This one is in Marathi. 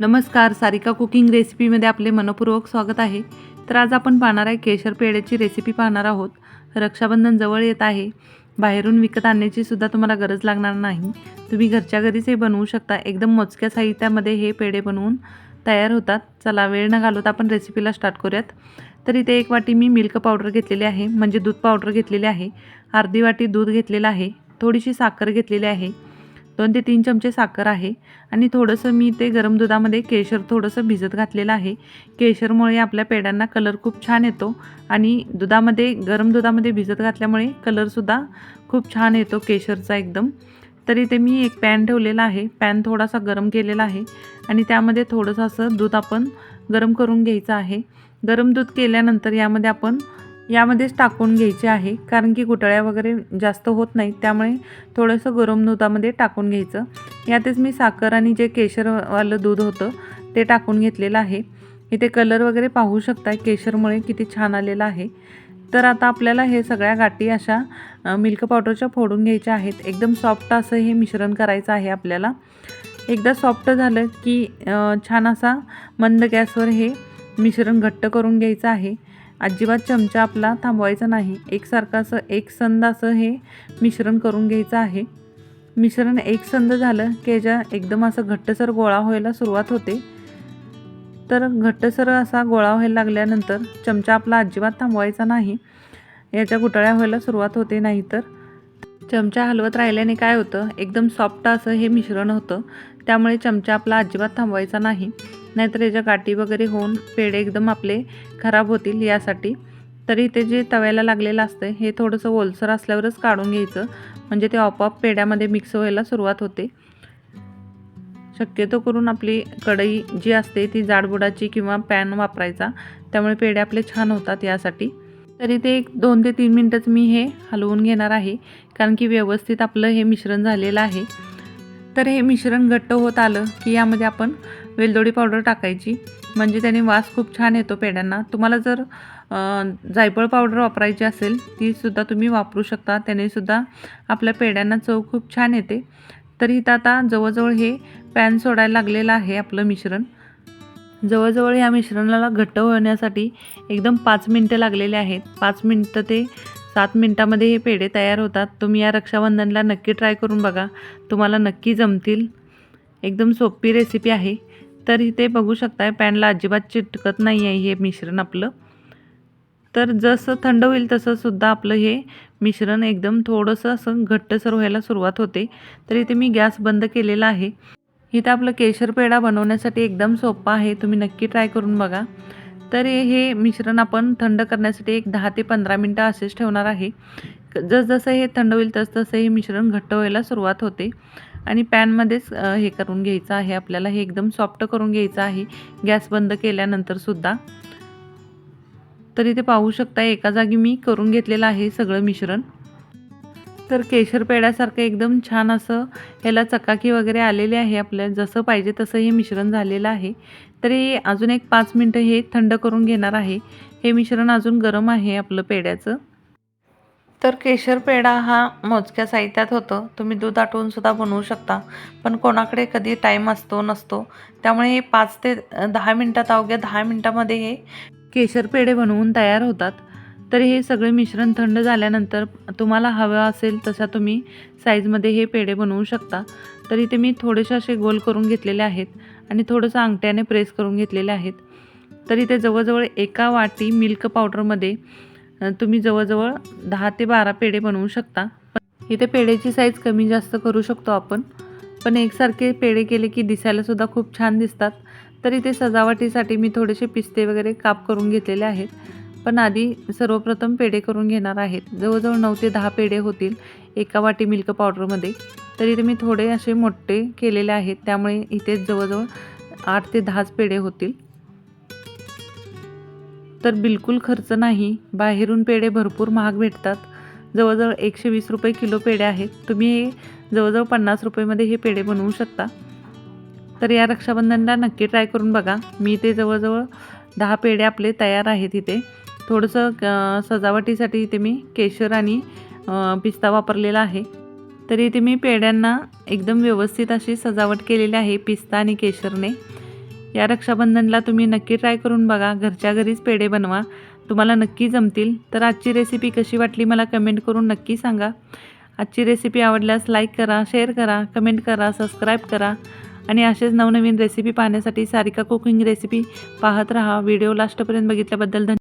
नमस्कार सारिका कुकिंग रेसिपीमध्ये आपले मनपूर्वक स्वागत आहे. तर आज आपण पाहणार आहे केशर पेड्याची रेसिपी पाहणार आहोत. रक्षाबंधन जवळ येत आहे. बाहेरून विकत आणण्याची सुद्धा तुम्हाला गरज लागणार नाही. तुम्ही घरच्या घरीच हे बनवू शकता. एकदम मोजक्या साहित्यामध्ये हे पेढे बनवून तयार होतात. चला वेळ न घालवता आपण रेसिपीला स्टार्ट करूयात. तर इथे एक वाटी मी मिल्क पावडर घेतलेली आहे म्हणजे दूध पावडर घेतलेली आहे. अर्धी वाटी दूध घेतलेलं आहे. थोडीशी साखर घेतलेली आहे. दोन ते तीन चमचे साखर आहे आणि थोडंसं मी ते गरम दुधामध्ये केशर थोडंसं भिजत घातलेलं आहे. केशरमुळे आपल्या पेड्यांना कलर खूप छान येतो आणि दुधामध्ये गरम दुधामध्ये भिजत घातल्यामुळे कलरसुद्धा खूप छान येतो केशरचा एकदम. तरी ते मी एक पॅन ठेवलेला आहे. पॅन थोडासा गरम केलेला आहे आणि त्यामध्ये थोडंसं असं दूध आपण गरम करून घ्यायचं आहे. गरम दूध केल्यानंतर यामध्ये आपण यामध्येच टाकून घ्यायचे आहे. कारण की गुटळ्या वगैरे जास्त होत नाहीत त्यामुळे थोडंसं गरम दुधामध्ये टाकून घ्यायचं. यातच मी साखर आणि जे केशरवालं दूध होतं ते टाकून घेतलेलं आहे. इथे कलर वगैरे पाहू शकता केशरमुळे किती छान आलेलं आहे. तर आता आपल्याला हे सगळ्या गाठी अशा मिल्क पावडरच्या फोडून घ्यायच्या आहेत. एकदम सॉफ्ट असं हे मिश्रण करायचं आहे आपल्याला. एकदा सॉफ्ट झालं की छान असा मंद गॅसवर हे मिश्रण घट्ट करून घ्यायचं आहे. अजिबात चमचा आपला थांबवायचा नाही. एकसारखं असं एकसंद असं हे मिश्रण करून घ्यायचं आहे. मिश्रण एकसंद झालं की याच्या एकदम असं घट्टसर गोळा व्हायला सुरुवात होते. तर घट्टसर असा गोळा व्हायला लागल्यानंतर चमचा आपला अजिबात थांबवायचा नाही. याच्या गुटळ्या व्हायला सुरुवात होते नाही तर चमचा हलवत राहिल्याने काय होतं? एकदम सॉफ्ट असं हे मिश्रण होतं. त्यामुळे चमचा आपला अजिबात थांबवायचा नाही. नाहीतर याच्या गाठी वगैरे होऊन पेढे एकदम आपले खराब होतील यासाठी. तरी ते जे तव्याला लागलेलं असतं हे थोडंसं ओलसर असल्यावरच काढून घ्यायचं. म्हणजे ते आपोआप पेढ्यामध्ये मिक्स व्हायला सुरुवात होते. शक्यतो करून आपली कढई जी असते ती जाडबुडाची किंवा पॅन वापरायचा. त्यामुळे पेढे आपले छान होतात यासाठी. तरी ते एक दोन ते तीन मिनटंच मी हे हलवून घेणार आहे. कारण की व्यवस्थित आपलं हे मिश्रण झालेलं आहे. तर हे मिश्रण घट्ट होत आलं की यामध्ये आपण वेलदोडी पावडर टाकायची. म्हणजे त्याने वास खूप छान येतो पेड्यांना तुम्हाला जर जायफळ पावडर वापरायची असेल तीसुद्धा तुम्ही वापरू शकता. त्यानेसुद्धा आपल्या पेढ्यांना चव खूप छान येते. तर इथं आता जवळजवळ हे पॅन सोडायला लागलेलं आहे आपलं मिश्रण. जवळजवळ या मिश्रणाला घट्ट होण्यासाठी एकदम पाच मिनटं लागलेले आहेत. पाच मिनटं ते सात मिनटामध्ये हे पेढे तयार होतात. तुम्ही या रक्षाबंधनला नक्की ट्राय करून बघा. तुम्हाला नक्की जमतील. एकदम सोपी रेसिपी आहे. तर इथे बघू शकताय. पॅनला अजिबात चिटकत नाही आहे हे मिश्रण आपलं. तर जसं थंड होईल तसं सुद्धा आपलं हे मिश्रण एकदम थोडंसं असं घट्टसर व्हायला सुरुवात होते. तर इथे मी गॅस बंद केलेला आहे. इथं आपलं केशर पेढा बनवण्यासाठी एकदम सोपं आहे. तुम्ही नक्की ट्राय करून बघा. तर हे मिश्रण आपण थंड करण्यासाठी एक दहा ते पंधरा मिनटं असेच ठेवणार आहे. जसजसं हे थंड होईल तसतसं हे मिश्रण घट्ट व्हायला सुरुवात होते. आणि पॅनमध्येच हे करून घ्यायचं आहे. आपल्याला हे एकदम सॉफ्ट करून घ्यायचं आहे. गॅस बंद केल्यानंतरसुद्धा तर इथे पाहू शकता एका जागी मी करून घेतलेलं आहे सगळं मिश्रण. तर केशर पेढ्यासारखं एकदम छान असं ह्याला चकाकी वगैरे आलेली आहे आपल्याला जसं पाहिजे तसं हे मिश्रण झालेलं आहे. तरी अजून एक पाच मिनटं हे थंड करून घेणार आहे. हे मिश्रण अजून गरम आहे आपलं पेढ्याचं तर केशर पेढा हा मोजक्या साहित्यात होतं. तुम्ही दूध आटवूनसुद्धा बनवू शकता. पण कोणाकडे कधी टाईम असतो नसतो. त्यामुळे हे पाच ते दहा मिनटात अवघ्या दहा मिनटामध्ये हे केशर पेढे बनवून तयार होतात. तर हे सगळे मिश्रण थंड झाल्यानंतर तुम्हाला हवं असेल तशा तुम्ही साईजमध्ये हे पेढे बनवू शकता. तर इथे मी थोडेसे असे गोल करून घेतलेले आहेत आणि थोडंसं अंगठ्याने प्रेस करून घेतलेले आहेत. तर इथे जवळजवळ एका वाटी मिल्क पावडरमध्ये तुम्ही जवळजवळ दहा ते बारा पेढे बनवू शकता. इथे पेढेची साईज कमी जास्त करू शकतो आपण. पण एकसारखे पेढे केले की दिसायलासुद्धा खूप छान दिसतात. तर इथे सजावटीसाठी मी थोडेसे पिस्ते वगैरे काप करून घेतलेले आहेत. पण आधी सर्वप्रथम पेढे करून घेणार आहेत. जवळजवळ नऊ ते दहा पेढे होतील एका वाटी मिल्क पावडरमध्ये. तर इथे मी थोडे असे मोठे केलेले आहेत. त्यामुळे इथे जवळजवळ आठ ते दहाच पेढे होतील. तर बिलकुल खर्च नाही. बाहेरून पेढे भरपूर महाग भेटतात. जवळजवळ एकशे वीस रुपये किलो पेढे आहेत. तुम्ही हे जवळजवळ पन्नास रुपयेमध्ये हे पेढे बनवू शकता. तर या रक्षाबंधनला नक्की ट्राय करून बघा. मी ते जवळजवळ दहा पेढे आपले तयार आहेत इथे. थोडंसं सजावटीसाठी इथे मी केशर आणि पिस्ता वापरलेला आहे. तर इथे मी पेढ्यांना एकदम व्यवस्थित अशी सजावट केलेली आहे पिस्ता आणि केशरने. या रक्षाबंधनला तुम्ही नक्की ट्राय करून बघा. घरच्या घरीच पेढे बनवा. तुम्हाला नक्की जमतील. तर आजची रेसिपी कशी वाटली मला कमेंट करून नक्की सांगा. आजची रेसिपी आवडल्यास लाईक करा शेअर करा कमेंट करा सबस्क्राईब करा. आणि असेच नवनवीन रेसिपी पाहण्यासाठी सारिका कुकिंग रेसिपी पाहत राहा. व्हिडिओ लास्टपर्यंत बघितल्याबद्दल धन्यवाद.